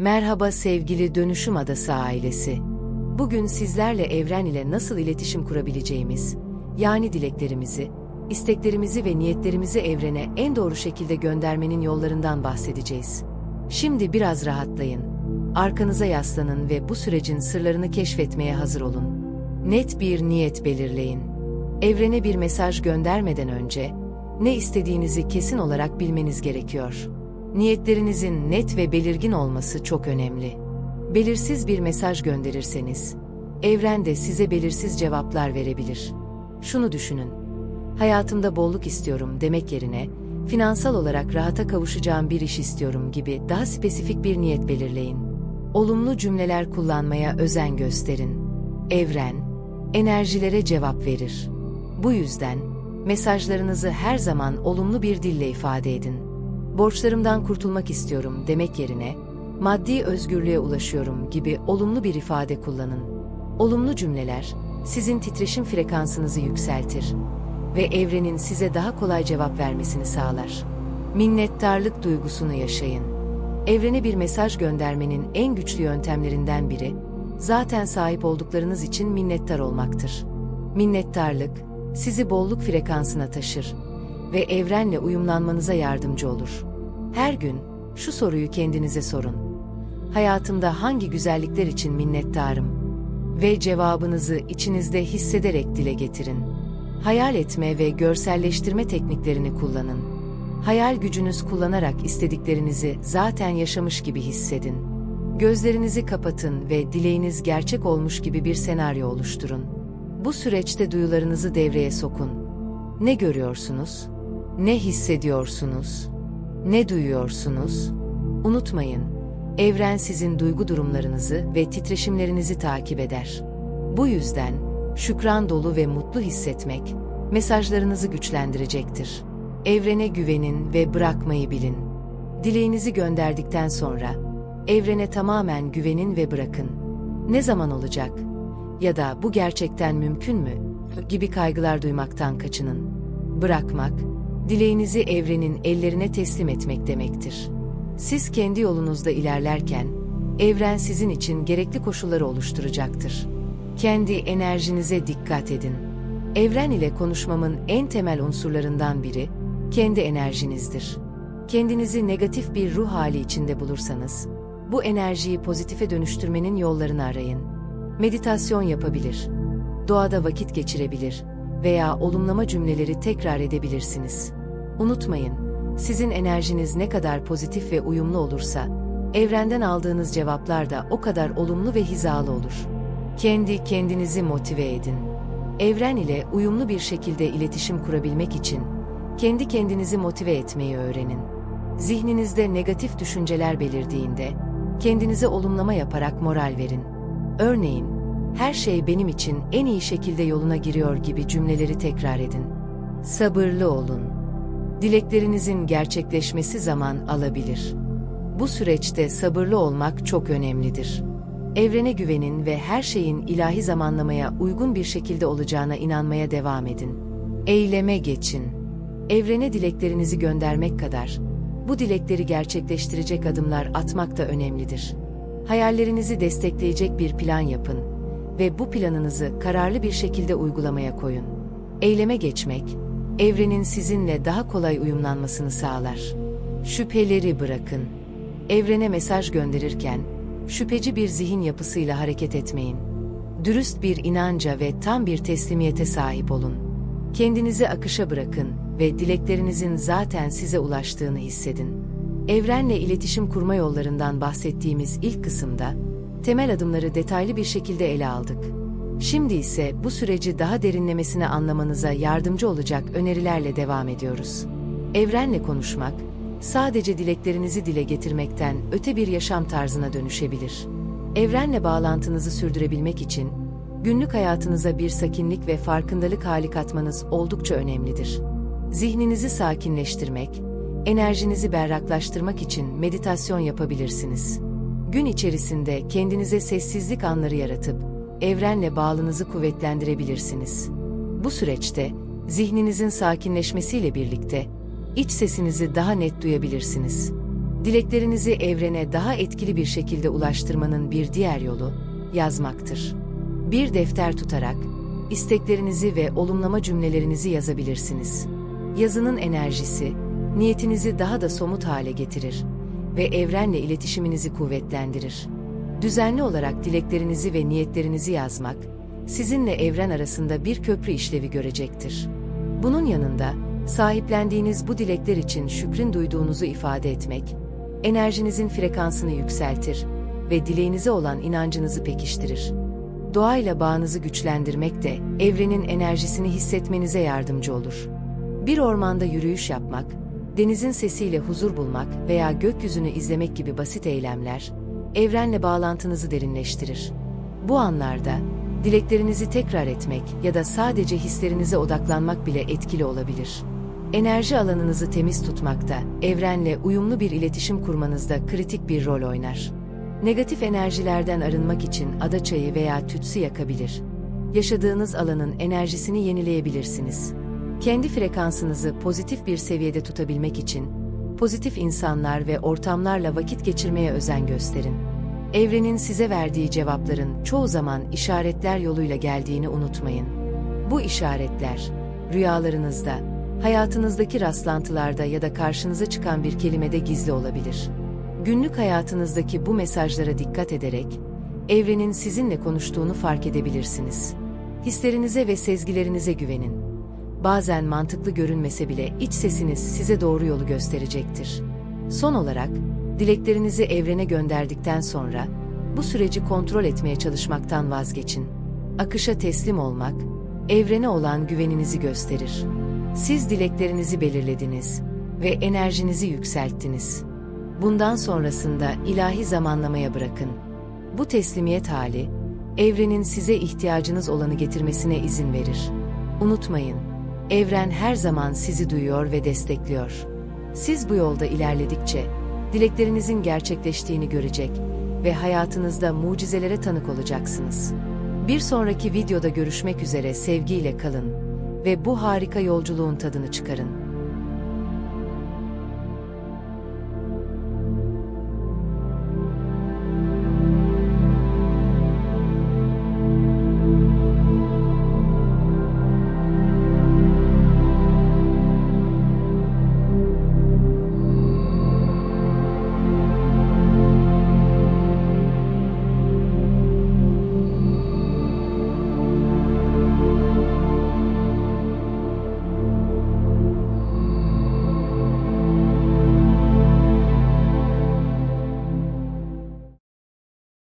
Merhaba sevgili Dönüşüm Adası ailesi. Bugün sizlerle evren ile nasıl iletişim kurabileceğimiz, yani dileklerimizi, isteklerimizi ve niyetlerimizi evrene en doğru şekilde göndermenin yollarından bahsedeceğiz. Şimdi biraz rahatlayın. Arkanıza yaslanın ve bu sürecin sırlarını keşfetmeye hazır olun. Net bir niyet belirleyin. Evrene bir mesaj göndermeden önce ne istediğinizi kesin olarak bilmeniz gerekiyor. Niyetlerinizin net ve belirgin olması çok önemli. Belirsiz bir mesaj gönderirseniz, evren de size belirsiz cevaplar verebilir. Şunu düşünün. Hayatımda bolluk istiyorum demek yerine, finansal olarak rahata kavuşacağım bir iş istiyorum gibi daha spesifik bir niyet belirleyin. Olumlu cümleler kullanmaya özen gösterin. Evren, enerjilere cevap verir. Bu yüzden, mesajlarınızı her zaman olumlu bir dille ifade edin. Borçlarımdan kurtulmak istiyorum demek yerine, maddi özgürlüğe ulaşıyorum gibi olumlu bir ifade kullanın. Olumlu cümleler, sizin titreşim frekansınızı yükseltir ve evrenin size daha kolay cevap vermesini sağlar. Minnettarlık duygusunu yaşayın. Evrene bir mesaj göndermenin en güçlü yöntemlerinden biri, zaten sahip olduklarınız için minnettar olmaktır. Minnettarlık, sizi bolluk frekansına taşır ve evrenle uyumlanmanıza yardımcı olur. Her gün şu soruyu kendinize sorun. Hayatımda hangi güzellikler için minnettarım? Ve cevabınızı içinizde hissederek dile getirin. Hayal etme ve görselleştirme tekniklerini kullanın. Hayal gücünüz kullanarak istediklerinizi zaten yaşamış gibi hissedin. Gözlerinizi kapatın ve dileğiniz gerçek olmuş gibi bir senaryo oluşturun. Bu süreçte duyularınızı devreye sokun. Ne görüyorsunuz? Ne hissediyorsunuz? Ne duyuyorsunuz? Unutmayın, evren sizin duygu durumlarınızı ve titreşimlerinizi takip eder. Bu yüzden şükran dolu ve mutlu hissetmek mesajlarınızı güçlendirecektir. Evrene güvenin ve bırakmayı bilin. Dileğinizi gönderdikten sonra evrene tamamen güvenin ve bırakın. Ne zaman olacak? Ya da bu gerçekten mümkün mü? gibi kaygılar duymaktan kaçının. Bırakmak, dileğinizi evrenin ellerine teslim etmek demektir. Siz kendi yolunuzda ilerlerken, evren sizin için gerekli koşulları oluşturacaktır. Kendi enerjinize dikkat edin. Evren ile konuşmamın en temel unsurlarından biri, kendi enerjinizdir. Kendinizi negatif bir ruh hali içinde bulursanız, bu enerjiyi pozitife dönüştürmenin yollarını arayın. Meditasyon yapabilir, doğada vakit geçirebilir veya olumlama cümleleri tekrar edebilirsiniz. Unutmayın, sizin enerjiniz ne kadar pozitif ve uyumlu olursa, evrenden aldığınız cevaplar da o kadar olumlu ve hizalı olur. Kendi kendinizi motive edin. Evren ile uyumlu bir şekilde iletişim kurabilmek için, kendi kendinizi motive etmeyi öğrenin. Zihninizde negatif düşünceler belirdiğinde, kendinize olumlama yaparak moral verin. Örneğin, her şey benim için en iyi şekilde yoluna giriyor gibi cümleleri tekrar edin. Sabırlı olun. Dileklerinizin gerçekleşmesi zaman alabilir. Bu süreçte sabırlı olmak çok önemlidir. Evrene güvenin ve her şeyin ilahi zamanlamaya uygun bir şekilde olacağına inanmaya devam edin. Eyleme geçin. Evrene dileklerinizi göndermek kadar, bu dilekleri gerçekleştirecek adımlar atmak da önemlidir. Hayallerinizi destekleyecek bir plan yapın ve bu planınızı kararlı bir şekilde uygulamaya koyun. Eyleme geçmek, evrenin sizinle daha kolay uyumlanmasını sağlar. Şüpheleri bırakın. Evrene mesaj gönderirken, şüpheci bir zihin yapısıyla hareket etmeyin. Dürüst bir inanca ve tam bir teslimiyete sahip olun. Kendinizi akışa bırakın ve dileklerinizin zaten size ulaştığını hissedin. Evrenle iletişim kurma yollarından bahsettiğimiz ilk kısımda, temel adımları detaylı bir şekilde ele aldık. Şimdi ise bu süreci daha derinlemesine anlamanıza yardımcı olacak önerilerle devam ediyoruz. Evrenle konuşmak, sadece dileklerinizi dile getirmekten öte bir yaşam tarzına dönüşebilir. Evrenle bağlantınızı sürdürebilmek için, günlük hayatınıza bir sakinlik ve farkındalık hali katmanız oldukça önemlidir. Zihninizi sakinleştirmek, enerjinizi berraklaştırmak için meditasyon yapabilirsiniz. Gün içerisinde kendinize sessizlik anları yaratıp, evrenle bağlınızı kuvvetlendirebilirsiniz. Bu süreçte, zihninizin sakinleşmesiyle birlikte, iç sesinizi daha net duyabilirsiniz. Dileklerinizi evrene daha etkili bir şekilde ulaştırmanın bir diğer yolu yazmaktır. Bir defter tutarak isteklerinizi ve olumlama cümlelerinizi yazabilirsiniz. Yazının enerjisi niyetinizi daha da somut hale getirir ve evrenle iletişiminizi kuvvetlendirir. Düzenli olarak dileklerinizi ve niyetlerinizi yazmak sizinle evren arasında bir köprü işlevi görecektir. Bunun yanında sahiplendiğiniz bu dilekler için şükrün duyduğunuzu ifade etmek, enerjinizin frekansını yükseltir ve dileğinize olan inancınızı pekiştirir. Doğayla bağınızı güçlendirmek de evrenin enerjisini hissetmenize yardımcı olur. Bir ormanda yürüyüş yapmak, denizin sesiyle huzur bulmak veya gökyüzünü izlemek gibi basit eylemler, evrenle bağlantınızı derinleştirir. Bu anlarda, dileklerinizi tekrar etmek ya da sadece hislerinize odaklanmak bile etkili olabilir. Enerji alanınızı temiz tutmakta, evrenle uyumlu bir iletişim kurmanızda kritik bir rol oynar. Negatif enerjilerden arınmak için ada çayı veya tütsü yakabilir. Yaşadığınız alanın enerjisini yenileyebilirsiniz. Kendi frekansınızı pozitif bir seviyede tutabilmek için pozitif insanlar ve ortamlarla vakit geçirmeye özen gösterin. Evrenin size verdiği cevapların çoğu zaman işaretler yoluyla geldiğini unutmayın. Bu işaretler rüyalarınızda, hayatınızdaki rastlantılarda ya da karşınıza çıkan bir kelimede gizli olabilir. Günlük hayatınızdaki bu mesajlara dikkat ederek evrenin sizinle konuştuğunu fark edebilirsiniz. Hislerinize ve sezgilerinize güvenin. Bazen mantıklı görünmese bile iç sesiniz size doğru yolu gösterecektir. Son olarak, dileklerinizi evrene gönderdikten sonra bu süreci kontrol etmeye çalışmaktan vazgeçin. Akışa teslim olmak, evrene olan güveninizi gösterir. Siz dileklerinizi belirlediniz ve enerjinizi yükselttiniz. Bundan sonrasında ilahi zamanlamaya bırakın. Bu teslimiyet hali, evrenin size ihtiyacınız olanı getirmesine izin verir. Unutmayın, evren her zaman sizi duyuyor ve destekliyor. Siz bu yolda ilerledikçe, dileklerinizin gerçekleştiğini görecek ve hayatınızda mucizelere tanık olacaksınız. Bir sonraki videoda görüşmek üzere sevgiyle kalın ve bu harika yolculuğun tadını çıkarın.